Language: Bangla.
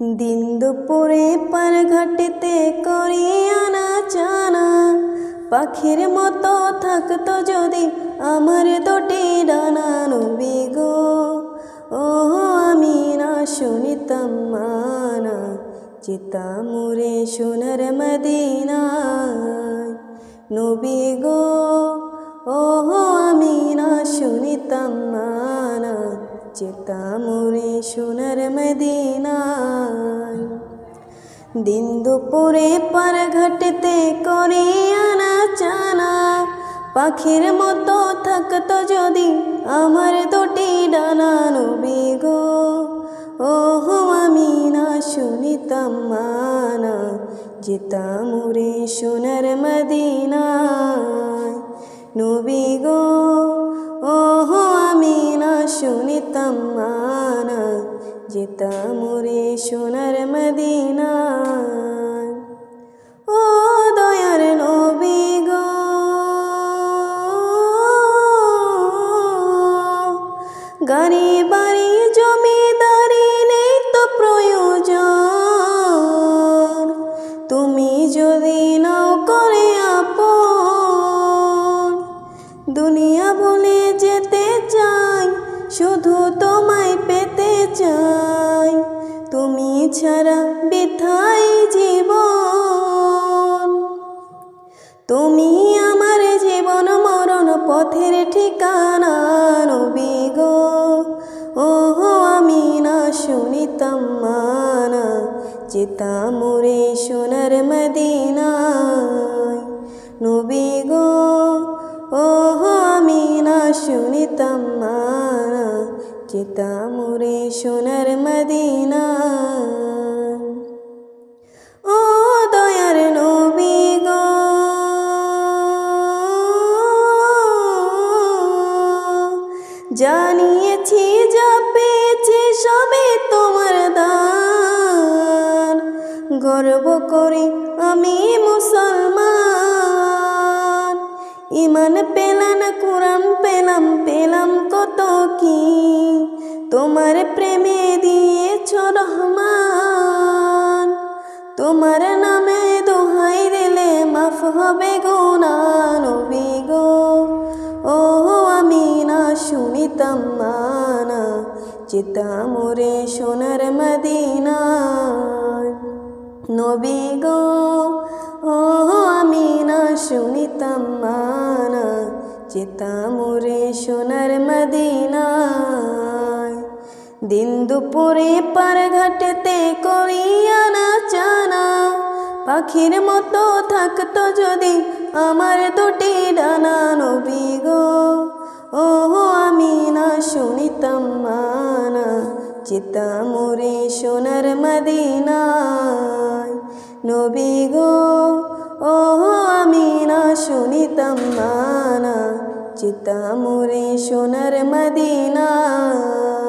দিন দুপুরে পার ঘাটিতে করি আনা চানা। পাখির মতো থাকতো যদি আমার দুটি ডানা নবী গো। ও আমি না শুনিতাম মানা চিতা মুরে সোনার মদিনায়। নবী গো ও আমি না শুনিতাম মানা। চিতা মুরে সোনার মদিনায়। দিন দুপুরে পার ঘাটতে করি আনা চানা। পাখির মতো থাকতো যদি আমার দুটি ডানা নবী গো। ও আমি না শুনিতাম মানা, যেতাম রে সোনার মদিনায়। নবী গো শুনিতাম মানা যেতাম রে সোনার মদিনায় ও দয়ার নবী গো, গাড়ি জমিদারি নেই তো প্রয়োজন। তুমি যদি নাও করে আপন, দুনিয়া তুমি আমার জীবন মরণ পথের ঠিকানা, নবী গো। ও আমি না শুনিতাম মানা, যেতাম রে সোনার মদিনায়। নবী গো ও আমি না শুনিতাম মানা, যেতাম রে সোনার মদিনায়। জানিয়েছি যা পেয়েছি সবে তোমার দান। গর্ব করি আমি মুসলমান। ইমান পেলাম, কোরআন পেলাম পেলাম কত কি? তোমার প্রেমে দিয়েছ রহমান। তোমার নামে দোহাই দিলে মাফ হবে গোনা নবী গো। শুনিতাম মানা সোনার মদিনায়। নবী গো ও আমি না শুনিতাম মানা চিতাম রে সোনার মদিনায়। দিন দুপুরে পার ঘাটেতে করিয়া না চানা, পাখির মতো থাকতো যদি আমার দুটি ডানা। নবী গো ও আমি শুনিতাম মানা চিতাম রে সোনার মদিনায় নবী গো ও আমি না শুনিতাম মানা চিতাম রে সোনার মদিনায়